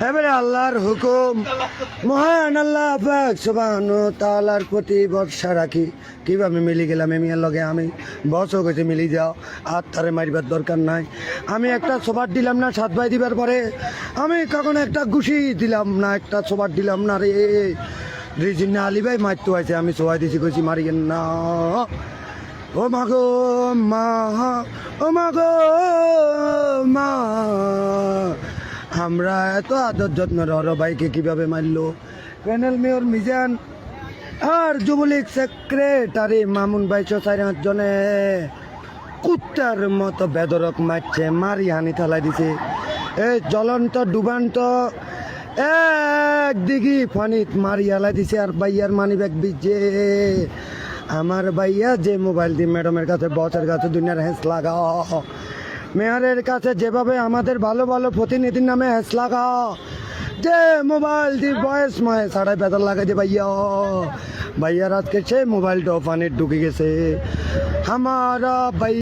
এবারে আল্লাহর হুকুম। মহান আল্লাহ পাক সুবহান তাআলার প্রতি ভরসা রাখি। কীভাবে মিলি গেলাম এমিয়ার লগে আমি? বসও গেছে, মিলি যাও। আর তারে মারিবার দরকার নাই। আমি একটা সোবার দিলাম না, সাত ভাই দিবার পরে। আমি কখনো একটা ঘুষি দিলাম না, একটা সোবার দিলাম না রে। রিজিনা আলী ভাই, মারতে হয়েছে। আমি সোয়াই দিছি, কইছি মারিয়েন না। ও মা গো, মা। ও মা গো, মা। আমরা এত আদর যত্ন রর ভাইকে কীভাবে মারলো? প্যানেল মেয়র মিজান, আর যুবলীগ সেক্রেটারি মামুন ভাই চার জনে কুত্তার মতো বেদরক মারছে, মারি হানি থালাই দিছে। এ জ্বলন্ত, ডুবান্ত, এক ফানিত মারি হালাই দিছে, আর বাইয়ার মানি ব্যাগ বিজে আমার ভাইয়া যে মোবাইল দিয়ে ম্যাডামের কাছে বসের কাছে দুনিয়ার হেঁস লাগাও। মেয়রের কাছে যেভাবে আমাদের ভালো ভালো প্রতিনিধির নামে হেঁস লাগাও যে মোবাইল দিয়ে বয়স মায়ে সাড়াই বেতার লাগাই যে ভাইয়া। ভাইয়ার আজকে সে মোবাইলটা পানির ঢুকে গেছে। আমার ভাই